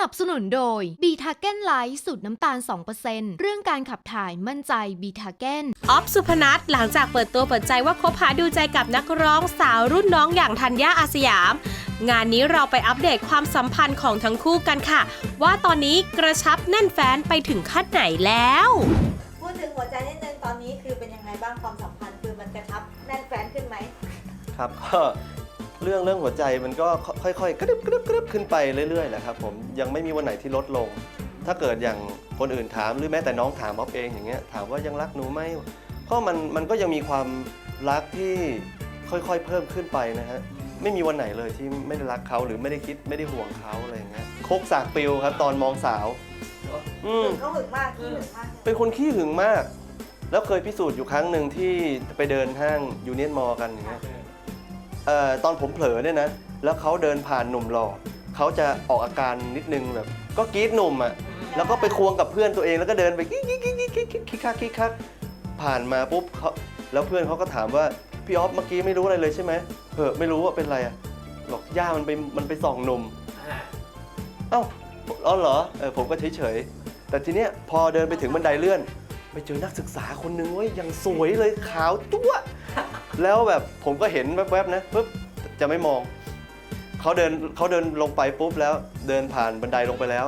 นับสนุนโดยบีทาเก้นไลท์สูตรน้ำตาล 2%เรื่องการขับถ่ายมั่นใจบีทาเก้นออฟสุพนัทหลังจากเปิดตัวเปิดใจว่าคบหาดูใจกับนักร้องสาวรุ่นน้องอย่างธัญญาอาสยาม งานนี้เราไปอัปเดตความสัมพันธ์ของทั้งคู่กันค่ะ ว่าตอนนี้กระชับแน่นแฟนไปถึงขั้นไหนแล้วพูดถึงหัวใจนิดนึงตอนนี้คือเป็นยังไงบ้างความสัมพันธ์คือมันกระชับแน่นแฟนขึ้นไหมครับก็ เรื่องเรื่องหัวใจมันก็ค่อยๆกระดึบกระดึบกระดึบขึ้นไปเรื่อยๆแหละครับผมยังไม่มีวันไหนที่ลดลง ถ้าเกิดอย่างคนอื่นถามหรือแม้แต่น้องถามบ๊อบเองอย่างเงี้ยถามว่ายังรักหนูไหมเพราะมันมันก็ยังมีความรักที่ค่อยๆเพิ่มขึ้นไปนะฮะไม่มีวันไหนเลยที่ไม่ได้รักเขาหรือไม่ได้คิดไม่ได้ห่วงเขาอะไรอย่างเงี้ยโคกสากปิวครับ ตอนมองสาวอืมถึงเขาหึงมากที่หึงมากเป็นคนขี้หึงมาก แล้วเคยพิสูจน์อยู่ครั้งหนึ่งที่ไปเดินห้างยูเนียนมอกันอย่างเงี้ย เอ่อตอนผมเผลอเนี่ยนะ แล้วเขาเดินผ่านหนุ่มหล่อเขาจะออกอาการนิดนึงแบบก็กรี๊ดหนุ่มอะแล้วก็ไปควงกับเพื่อนตัวเองแล้วก็เดินไปกิ๊กกิ๊กกิ๊กกิ๊กกิ๊กกิ๊กคิกคักคิกคักผ่านมาปุ๊บเขาแล้วเพื่อนเขาก็ถามว่าพี่ออฟเมื่อกี้ไม่รู้อะไรเลยใช่ไหมเออไม่รู้ว่าเป็นอะไรอะบอกย่ามันไปมันไปส่องหนุ่มเอ้าอ๋อเหรอเออผมก็เฉยๆแต่ทีเนี้ยพอเดินไปถึงบันไดเลื่อน ไปเจอนักศึกษาคนหนึงเว้ยยังสวยเลยขาวจั๊วะ แล้วแบบผมก็เห็นแวบๆนะปุ๊บจะไม่มองเขาเดินเขาเดินลงไปปุ๊บแล้วเดินผ่านบันไดลงไปแล้ว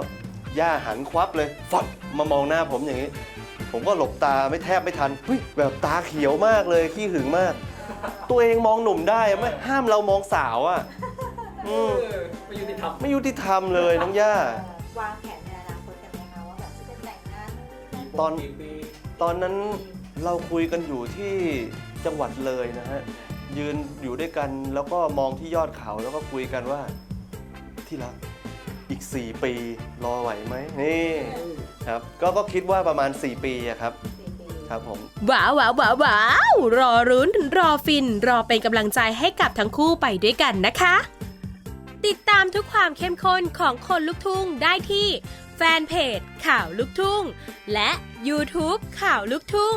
ย่าหันควับเลยฟับมามองหน้าผมอย่างนี้ ผมก็หลบตาไม่แทบไม่ทันเฮ้ยแบบตาเขียวมากเลยขี้หึงมาก ตัวเองมองหนุ่มได้อะไม่ห้ามเรามองสาวอะอืมไม่ยุติธรรมไม่ยุติธรรมเลยน้องย่าเอ่อวางแผนในอนาคตกันไหมคะว่าแบบจะแต่งงานตอนกี่ปีตอนนั้นเราคุยกันอยู่ที่ จังหวัดเลยนะฮะยืนอยู่ด้วยกันแล้วก็มองที่ยอดเขาแล้วก็คุยกันว่าที่รักอีก 4 ปีรอไหวไหมนี่ครับก็ก็คิดว่าประมาณ 4 ปีอะครับครับผมว้าวว้าวว้าวว้าวรอรุ้นรอฟิน รอเป็นกำลังใจให้กับทั้งคู่ไปด้วยกันนะคะ ติดตามทุกความเข้มข้นของคนลุกทุ่งได้ที่แฟนเพจข่าวลุกทุ่ง และ YouTube ข่าวลุกทุ่ง